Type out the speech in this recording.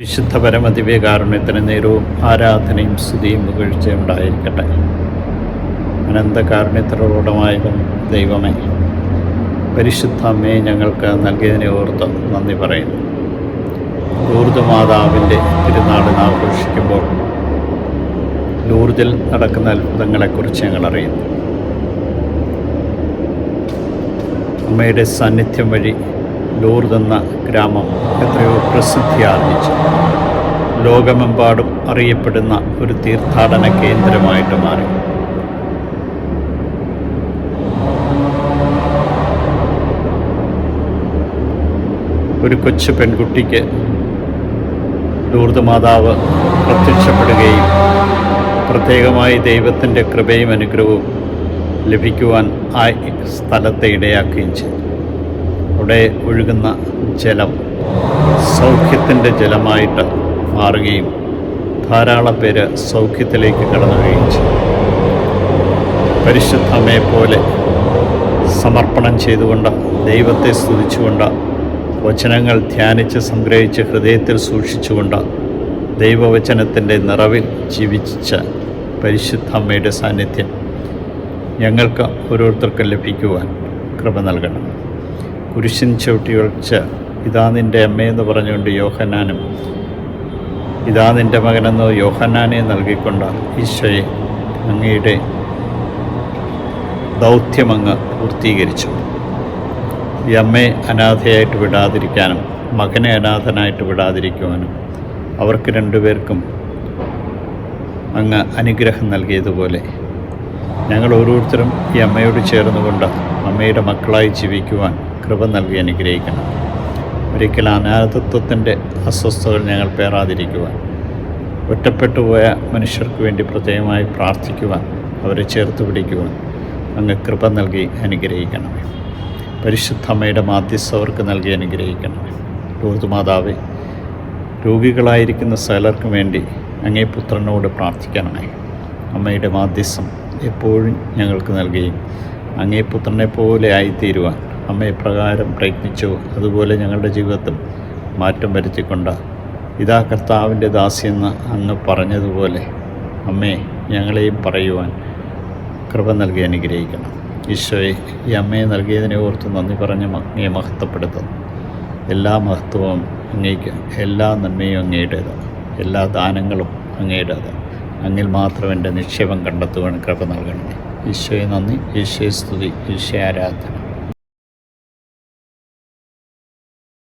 വിശുദ്ധ പരമദിവ്യകാരുണ്യത്തിന് നേരവും ആരാധനയും സ്തുതിയും പുകഴ്ചയും ഉണ്ടായിരിക്കട്ടെ. അനന്തകാരുണ്യത്തിലൂടമായതും ദൈവമേ പരിശുദ്ധ അമ്മയെ ഞങ്ങൾക്ക് നൽകിയതിനെ ഓർത്ത് നന്ദി പറയുന്നു. ലൂർദ് മാതാവിന്റെ ആഘോഷിക്കുമ്പോൾ ലൂർദിൽ നടക്കുന്ന അത്ഭുതങ്ങളെക്കുറിച്ച് ഞങ്ങൾ അറിയുന്നു. അമ്മയുടെ സാന്നിധ്യം വഴി ലൂർദ് എന്ന ഗ്രാമം എത്രയോ പ്രസിദ്ധി ആർജിച്ചു ലോകമെമ്പാടും അറിയപ്പെടുന്ന ഒരു തീർത്ഥാടന കേന്ദ്രമായിട്ട് മാറി. ഒരു കൊച്ചു പെൺകുട്ടിക്ക് ലൂർദ് മാതാവ് പ്രത്യക്ഷപ്പെടുകയും പ്രത്യേകമായി ദൈവത്തിന്റെ കൃപയും അനുഗ്രഹവും ലഭിക്കുവാൻ ആ സ്ഥലത്തെ ഇടയാക്കുകയും ചെയ്തു. അവിടെ ഒഴുകുന്ന ജലം സൗഖ്യത്തിന്റെ ജലമായിട്ട് മാറുകയും ധാരാളം പേര് സൗഖ്യത്തിലേക്ക് കടന്നു വരികയും പരിശുദ്ധമയെ പോലെ സമർപ്പണം ചെയ്തുകൊണ്ട് ദൈവത്തെ സ്തുതിച്ചുകൊണ്ട് വചനങ്ങൾ ധ്യാനിച്ച് സംഗ്രഹിച്ച് ഹൃദയത്തിൽ സൂക്ഷിച്ചുകൊണ്ട് ദൈവവചനത്തിന്റെ നിറവിൽ ജീവിച്ച പരിശുദ്ധ അമ്മയുടെ സാന്നിധ്യം ഞങ്ങൾക്ക് ഓരോരുത്തർക്കും ലഭിക്കുവാൻ കൃപ നൽകണം. കുരിശിൻ ചവിട്ടി ഒളിച്ച ഇതാ നിന്റെ അമ്മയെന്ന് പറഞ്ഞുകൊണ്ട് യോഹന്നാനും ഇതാ നിന്റെ മകനെന്ന് യോഹന്നാനെ നൽകിക്കൊണ്ട ഈശോയെ അങ്ങയുടെ ദൗത്യമങ്ങ് പൂർത്തീകരിച്ചു. ഈ അമ്മയെ അനാഥയായിട്ട് വിടാതിരിക്കാനും മകനെ അനാഥനായിട്ട് വിടാതിരിക്കുവാനും അവർക്ക് രണ്ടുപേർക്കും അങ്ങ് അനുഗ്രഹം നൽകിയതുപോലെ ഞങ്ങൾ ഓരോരുത്തരും ഈ അമ്മയോട് ചേർന്നുകൊണ്ട് അമ്മയുടെ മക്കളായി ജീവിക്കുവാൻ കൃപ നൽകി അനുഗ്രഹിക്കണം. ഒരിക്കൽ അനാഥത്വത്തിന്റെ അസ്വസ്ഥതകൾ ഞങ്ങൾ പേറാതിരിക്കുവാൻ ഒറ്റപ്പെട്ടു പോയ മനുഷ്യർക്ക് വേണ്ടി പ്രത്യേകമായി പ്രാർത്ഥിക്കുവാൻ അവരെ ചേർത്ത് പിടിക്കുവാൻ അങ്ങ് കൃപ നൽകി അനുഗ്രഹിക്കണമേ പരിശുദ്ധമ്മയുടെ മാധ്യസ്ഥ അവർക്ക് നൽകി അനുഗ്രഹിക്കണമേ ലൂർദ് മാതാവേ രോഗികളായിരിക്കുന്ന സകലർക്കും വേണ്ടി അങ്ങേ പുത്രനോട് പ്രാർത്ഥിക്കണമേ. അമ്മയുടെ മാധ്യസ്ഥം എപ്പോഴും ഞങ്ങൾക്ക് നൽകുകയും അങ്ങേ പുത്രനെ പോലെ ആയിത്തീരുവാൻ അമ്മ എപ്രകാരം പ്രയത്നിച്ചു. അതുപോലെ ഞങ്ങളുടെ ജീവിതത്തിൽ മാറ്റം വരുത്തിക്കൊണ്ട് ഇതാ കർത്താവിന്റെ ദാസിയെന്ന് അങ്ങ് പറഞ്ഞതുപോലെ അമ്മേ ഞങ്ങളെയും പറയുവാൻ കൃപ നൽകി അനുഗ്രഹിക്കണം. ഈശോയെ ഈ അമ്മയെ നൽകിയതിനെ ഓർത്ത് നന്ദി പറഞ്ഞ് അങ്ങയെ മഹത്വപ്പെടുത്തുന്നു. എല്ലാ മഹത്വവും അങ്ങേക്ക് എല്ലാ നന്മയും അങ്ങയുടേതാണ്. എല്ലാ ദാനങ്ങളും അങ്ങയുടേതാണ്. അങ്ങിൽ മാത്രം എന്റെ നിക്ഷേപം കണ്ടെത്തുവാൻ കൃപ നൽകണമേ. ഈശോയെ നന്ദി ഈശോയെ സ്തുതി ഈശോ ആരാധന.